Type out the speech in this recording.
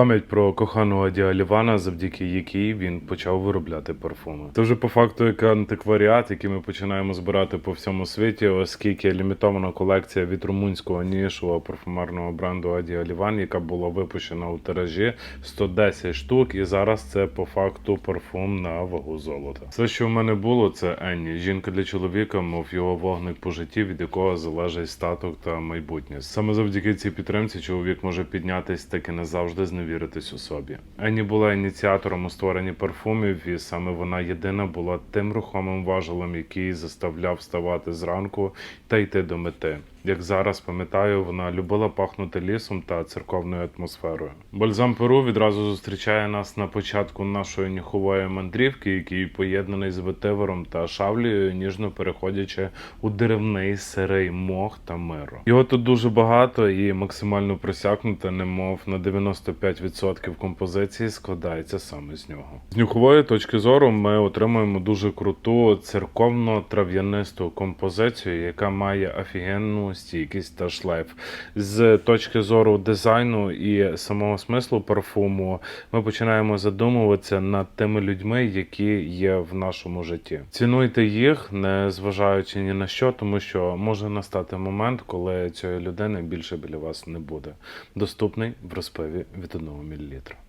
Пам'ять про кохану Аді Алівана, завдяки якій він почав виробляти парфуми. Це вже по факту як антикваріат, який ми починаємо збирати по всьому світі, оскільки лімітована колекція від румунського нішового парфумерного бренду Аді Аліван, яка була випущена у тиражі 110 штук, і зараз це по факту парфум на вагу золота. Все, що в мене було, це Енні, жінка для чоловіка, мов його вогник по житті, від якого залежить статок та майбутнє. Саме завдяки цій підтримці чоловік може піднятись, так і не завжди зневіритись у собі. Ені була ініціатором у створенні парфумів, і саме вона єдина була тим рухомим важелем, який заставляв вставати зранку та йти до мети. Як зараз пам'ятаю, вона любила пахнути лісом та церковною атмосферою. Бальзам Перу відразу зустрічає нас на початку нашої нюхової мандрівки, який поєднаний з ветивером та шавлею, ніжно переходячи у деревний сирий мох та миро. Його тут дуже багато і максимально просякнуте, немов на 95% композиції складається саме з нього. З нюхової точки зору ми отримуємо дуже круту церковно-трав'янисту композицію, яка має офігенну стійкість та шлейф. З точки зору дизайну і самого смислу парфуму, ми починаємо задумуватися над тими людьми, які є в нашому житті. Цінуйте їх, не зважаючи ні на що, тому що може настати момент, коли цієї людини більше біля вас не буде. Доступний в розпиві від 1 мл.